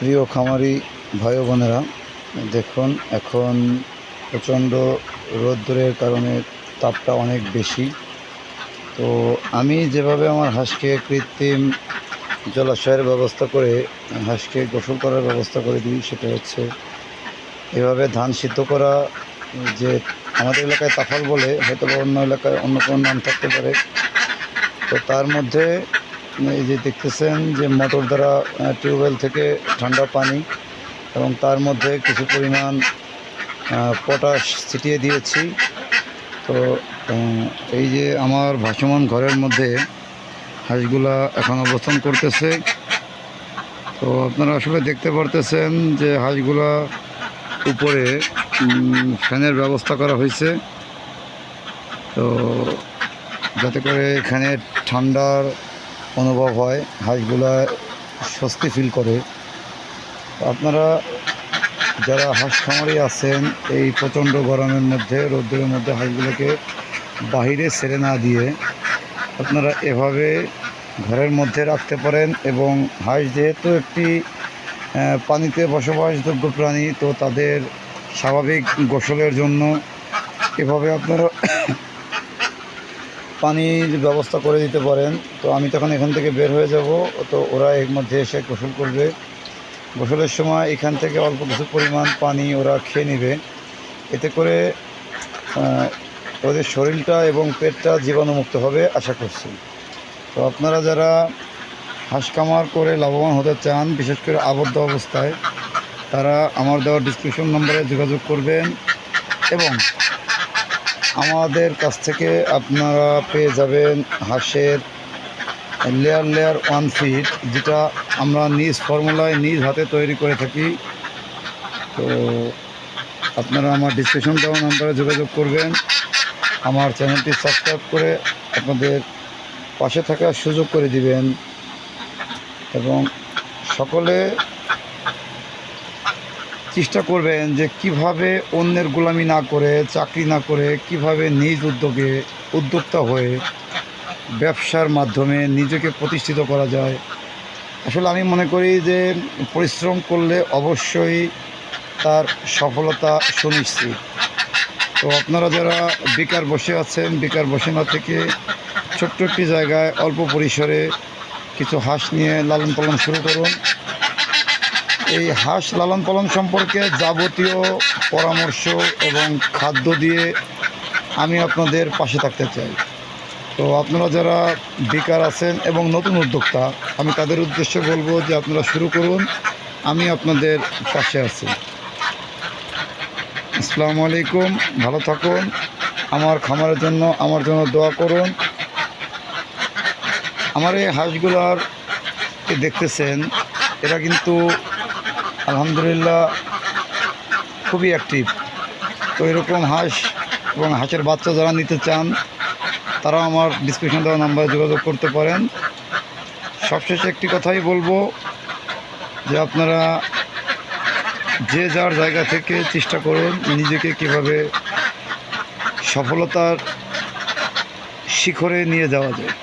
প্রিয় খামারি ভাই বোনেরা, দেখুন, এখন প্রচণ্ড রোদ্দুরের কারণে তাপটা অনেক বেশি। তো আমি যেভাবে আমার হাঁসকে কৃত্রিম জলাশয়ের ব্যবস্থা করে, হাঁসকে গোসল করার ব্যবস্থা করে দিই, সেটা হচ্ছে এভাবে ধান সিদ্ধ করা, যে আমাদের এলাকায় তাফাল বলে হয়তো অন্য এলাকায় অন্য কোনো নাম থাকতে পারে। তো তার মধ্যে এই যে দেখতেছেন যে মোটর দ্বারা টিউবওয়েল থেকে ঠান্ডা পানি এবং তার মধ্যে কিছু পরিমাণ পটাশ ছিটিয়ে দিয়েছি। তো এই যে আমার ভাসমান ঘরের মধ্যে হাঁসগুলা এখন অবস্থান করতেছে। তো আপনারা আসলে দেখতে পারতেছেন যে হাঁসগুলা উপরে ফ্যানের ব্যবস্থা করা হয়েছে। তো, যাতে করে এখানে ঠান্ডার অনুভব হয়, হাঁসগুলা স্বস্তি ফিল করে। আপনারা যারা হাঁস খামারি আছেন, এই প্রচণ্ড গরমের মধ্যে রোদ্দুরের মধ্যে হাঁসগুলোকে বাহিরে ছেড়ে না দিয়ে আপনারা এভাবে ঘরের মধ্যে রাখতে পারেন এবং হাঁস যেহেতু একটি পানিতে বসবাসযোগ্য প্রাণী, তো তাদের স্বাভাবিক গোসলের জন্য এভাবে আপনারা পানির ব্যবস্থা করে দিতে পারেন। তো আমি তখন এখান থেকে বের হয়ে যাব। তো ওরা এর মধ্যে এসে গোসল করবে। গোসলের সময় এখান থেকে অল্প কিছু পরিমাণ পানি ওরা খেয়ে নেবে। এতে করে ওদের শরীরটা এবং পেটটা জীবাণুমুক্ত হবে আশা করছি। তো আপনারা যারা হাঁস কামার করে লাভবান হতে চান, বিশেষ করে আবদ্ধ অবস্থায়, তারা আমার দেওয়া ডিসক্রিপশন নম্বরে যোগাযোগ করবেন এবং আমাদের কাছ থেকে আপনারা পেয়ে যাবেন হাঁসের লেয়ার লেয়ার ওয়ান ফিট যেটা আমরা নিজ ফর্মুলায় নিজ হাতে তৈরি করে থাকি। তো আপনারা আমার ডিসক্রিপশন দেওয়া নাম্বারে যোগাযোগ করবেন। আমার চ্যানেলটি সাবস্ক্রাইব করে আপনাদের পাশে থাকার সুযোগ করে দিবেন। এবং সকলে চেষ্টা করবেন যে কীভাবে অন্যের গোলামি না করে, চাকরি না করে, কীভাবে নিজ উদ্যোগে উদ্যোক্তা হয়ে ব্যবসার মাধ্যমে নিজেকে প্রতিষ্ঠিত করা যায়। আসলে আমি মনে করি যে পরিশ্রম করলে অবশ্যই তার সফলতা সুনিশ্চিত। তো আপনারা যারা বেকার বসে আছেন, বেকার বসে না থেকে ছোট্ট একটি জায়গায় অল্প পরিসরে কিছু হাঁস নিয়ে লালন পালন শুরু করুন। এই হাঁস লালন পালন সম্পর্কে যাবতীয় পরামর্শ এবং খাদ্য দিয়ে আমি আপনাদের পাশে থাকতে চাই। তো আপনারা যারা বেকার আছেন এবং নতুন উদ্যোক্তা, আমি তাদের উদ্দেশ্যে বলব যে আপনারা শুরু করুন। আমি আপনাদের পাশে আছি। আসসালামু আলাইকুম, ভালো থাকুন, আমার খামারের জন্য, আমার জন্য দোয়া করুন। আমার এই হাঁসগুলার দেখতেছেন, এরা কিন্তু আলহামদুলিল্লাহ, খুবই অ্যাক্টিভ তো এরকম হাঁস এবং হাঁসের বাচ্চা যারা নিতে চান তারা আমার ডিসক্রিপশন দেওয়া নাম্বারে যোগাযোগ করতে পারেন। সবশেষে একটি কথাই বলব, যে আপনারা যে যার জায়গা থেকে চেষ্টা করুন, নিজেকে কীভাবে সফলতার শিখরে নিয়ে যাওয়া যায়।